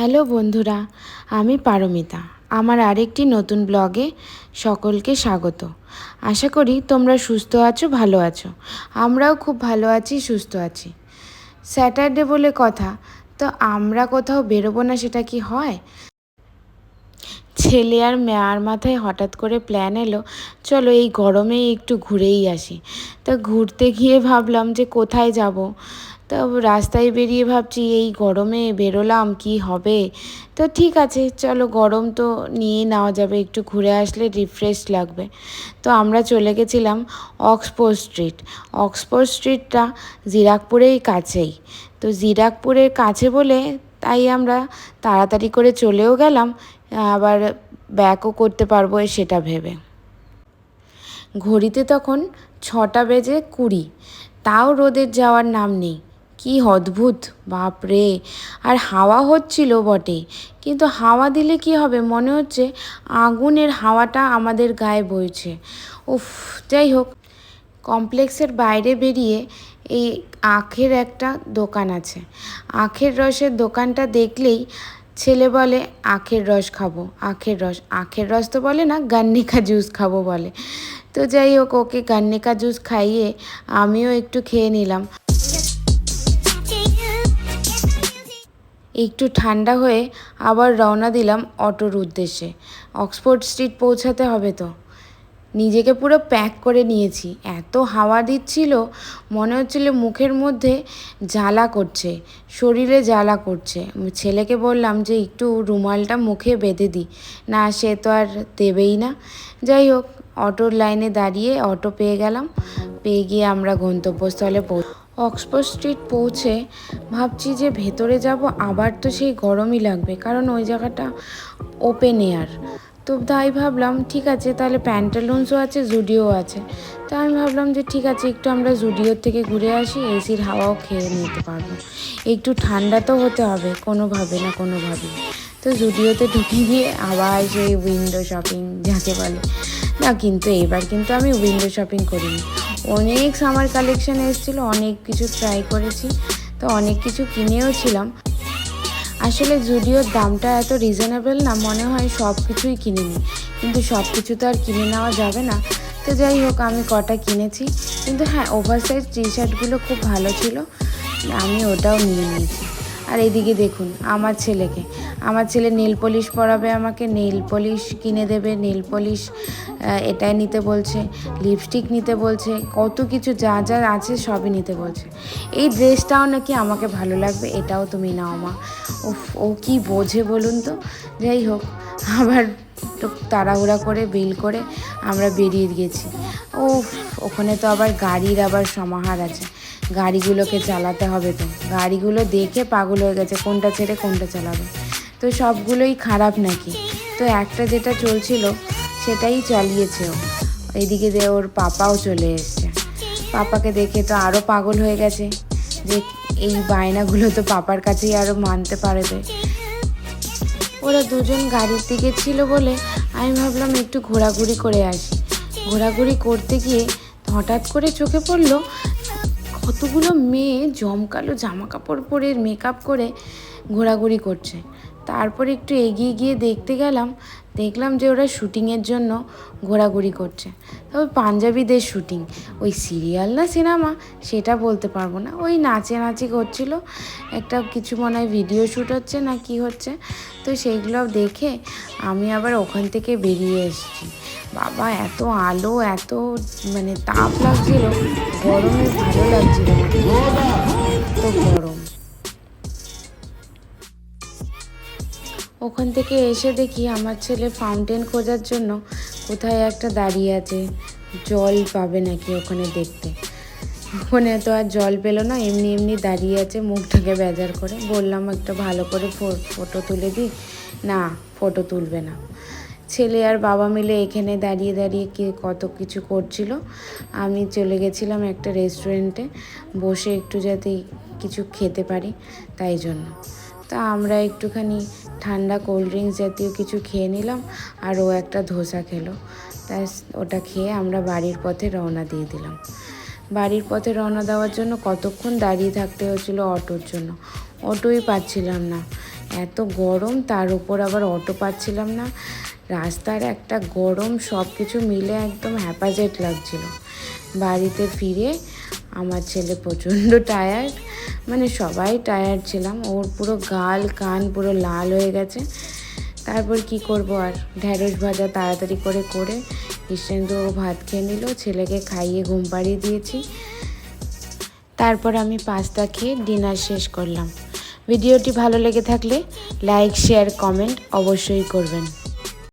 Hello বন্ধুরা, আমি পারমিতা। আমার আরেকটি নতুন ব্লগে সকলকে স্বাগত। আশা করি তোমরা সুস্থ আছো, ভালো আছো। আমরাও খুব ভালো আছি, সুস্থ আছি। স্যাটারডে বলে কথা, তো আমরা কোথাও বেরোবো না, সেটা কি হয়? ছেলে আর মেয়ার মাথায় হঠাৎ করে প্ল্যান এলো, চলো এই গরমে একটু ঘুরেই আসি। তা ঘুরতে গিয়ে ভাবলাম যে কোথায় যাব? তো রাস্তায় বেরিয়ে ভাবছি, এই গরমে বেরোলাম, কি হবে? তো ঠিক আছে, চলো গরম তো নিয়ে নেওয়া যাবে, একটু ঘুরে আসলে রিফ্রেশ লাগবে। তো আমরা চলে গেছিলাম অক্সফোর্ড স্ট্রিট অক্সফোর্ড স্ট্রিটটা জিরাকপুরেই কাছেই। তো জিরাকপুরের কাছে বলে তাই আমরা তাড়াতাড়ি করে চলেও গেলাম, আবার ব্যাকও করতে পারব সেটা ভেবে। ঘড়িতে তখন ছটা বেজে কুড়ি। তাও রোদের যাওয়ার নাম নেই। কি অদ্ভুত, বাপরে। আর হাওয়া হচ্ছিল বটে, কিন্তু হাওয়া দিলে কি হবে? মনে হচ্ছে আগুনের হাওয়াটা আমাদের গায়ে বইছে। উফ, যাই হোক, কমপ্লেক্সের বাইরে বেরিয়ে এই আখের একটা দোকান আছে। আখের রসের দোকানটা দেখলেই ছেলে বলে, আখের রস খাব, আখের রস। আখের রস তো বলে না, গান্নিকা জুস খাব বলে। তো যাই হোক, ওকে গান্নিকা জুস খাইয়ে আমিও একটু খেয়ে নিলাম। একটু ঠান্ডা হয়ে আবার রওনা দিলাম অটোর উদ্দেশ্যে। অক্সফোর্ড স্ট্রিট পৌঁছাতে হবে তো। নিজেকে পুরো প্যাক করে নিয়েছি। এত হাওয়া দিচ্ছিল, মনে হচ্ছিল মুখের মধ্যে জ্বালা করছে, শরীরে জ্বালা করছে। ছেলেকে বললাম যে, একটু রুমালটা মুখে বেঁধে দিই না সে তো আর দেবেই না। যাই হোক, অটোর লাইনে দাঁড়িয়ে অটো পেয়ে গেলাম। পেয়ে গিয়ে আমরা গন্তব্যস্থলে পৌঁছ অক্সফোর্ড স্ট্রিট পৌঁছে ভাবছি যে ভেতরে যাব, আবার তো সেই গরমই লাগবে। কারণ ওই জায়গাটা ওপেন এয়ার তো তাই ভাবলাম, ঠিক আছে, তাহলে প্যান্টালুন্সও আছে জুডিও আছে। তো আমি ভাবলাম যে ঠিক আছে, একটু আমরা জুডিওর থেকে ঘুরে আসি এসির হাওয়াও খেয়ে নিতে পারব। একটু ঠান্ডা তো হতে হবে, কোনোভাবে না কোনোভাবে। তো জুডিওতে ঢুকে গিয়ে আবার সেই উইন্ডো শপিং যাকে বলে। না, কিন্তু এবার কিন্তু আমি উইন্ডো শপিং করিনি। অনেক সামার কালেকশন এসেছিল, অনেক কিছু ট্রাই করেছি, তো অনেক কিছু কিনেও ছিলাম আসলে জুডিওর দামটা এত রিজনেবল না, মনে হয় সব কিছুই কিনে নিই কিন্তু সব কিছু তো আর কিনে নেওয়া যাবে না। তো যাই হোক, আমি কটা কিনেছি, কিন্তু হ্যাঁ ওভার সাইজ টি শার্টগুলো খুব ভালো ছিল, আমি ওটাও নিয়ে নিয়েছি। আর এদিকে দেখুন, আমার ছেলেকে। আমার ছেলে নেল পলিশ পরাবে আমাকে, নেল পলিশ কিনে দেবে, নেল পলিশ এটাই নিতে বলছে, লিপস্টিক নিতে বলছে, কত কিছু যা যা আছে সবই নিতে বলছে। এই ড্রেসটাও নাকি আমাকে ভালো লাগবে, এটাও তুমি নাও মা। ও ও কি বোঝে বলুন তো? যাই হোক, আবার তাড়াহুড়া করে, বিল করে আমরা বেরিয়ে গেছি। ও ওখানে তো আবার গাড়ির আবার সমাহার আছে। গাড়িগুলোকে চালাতে হবে তো। গাড়িগুলো দেখে পাগল হয়ে গেছে, কোনটা ছেড়ে কোনটা চালাবে। তো সবগুলোই খারাপ নাকি? তো একটা যেটা চলছিল, সেটাই চালিয়েছে ও। এদিকে যে ওর পাপাও চলে এসছে। পাপাকে দেখে তো আরও পাগল হয়ে গেছে যে এই বায়নাগুলো তো পাপার কাছেই আরও মানতে পারবে। ওরা দুজন গাড়ির দিকে ছিল বলে আমি ভাবলাম একটু ঘোরাঘুরি করে আসি। ঘোরাঘুরি করতে গিয়ে হঠাৎ করে চোখে পড়ল কতগুলো মেয়ে জমকালো জামা কাপড় পরে মেকআপ করে ঘোরাঘুরি করছে। তারপর একটু এগিয়ে গিয়ে দেখতে গেলাম, দেখলাম যে ওরা শুটিংয়ের জন্য ঘোরাঘুরি করছে। তবে পাঞ্জাবিদের শুটিং ওই সিরিয়াল না সিনেমা সেটা বলতে পারব না। ওই নাচে নাচি করছিল, একটা কিছু মনে হয় ভিডিও শ্যুট হচ্ছে না কি হচ্ছে, তো সেইগুলো দেখে আমি আবার ওখান থেকে বেরিয়ে এসেছি। বাবা, এত আলো, এত মানে তাপ লাগছিল, গরমে ভালো লাগছিল এত গরম। ওখান থেকে এসে দেখি আমার ছেলে ফাউন্টেন খোঁজার জন্য কোথায় একটা দাঁড়িয়ে আছে। জল পাবে নাকি ওখানে দেখতে। ওখানে তো আর জল পেল না, এমনি এমনি দাঁড়িয়ে আছে মুখ মুখটাকে বেজার করে। বললাম, একটা ভালো করে ফটো তুলে দিই না ফটো তুলবে না। ছেলে আর বাবা মিলে এখানে দাঁড়িয়ে দাঁড়িয়ে কি কত কিছু করছিল। আমি চলে গেছিলাম একটা রেস্টুরেন্টে বসে একটু যাতে কিছু খেতে পারি, তাই জন্য। তা আমরা একটুখানি ঠান্ডা কোল্ড ড্রিঙ্কস জাতীয় কিছু খেয়ে নিলাম আর ও একটা ধোসা খেলো। তাই ওটা খেয়ে আমরা বাড়ির পথে রওনা দিয়ে দিলাম। বাড়ির পথে রওনা দেওয়ার জন্য কতক্ষণ দাঁড়িয়ে থাকতে হয়েছিল অটোর জন্য? অটোই পাচ্ছিলাম না। এত গরম, তার উপর আবার অটো পাচ্ছিলাম না। রাস্তার একটা গরম সব কিছু মিলে একদম হ্যাপাজেট লাগছিল। বাড়িতে ফিরে আমার ছেলে প্রচণ্ড টায়ার্ড মানে সবাই টায়ার্ড ছিলাম। ওর পুরো গাল, কান পুরো লাল হয়ে গেছে। তারপর কি করব আর? ঢ্যাঁড়স ভাজা তাড়াতাড়ি করে করে কৃষ্ণেন্দু ভাত খেয়ে নিল, ছেলেকে খাইয়ে ঘুম পাড়িয়ে দিয়েছি। তারপর আমি পাস্তা খেয়ে ডিনার শেষ করলাম। ভিডিওটি ভালো লেগে থাকলে লাইক শেয়ার কমেন্ট অবশ্যই করবেন।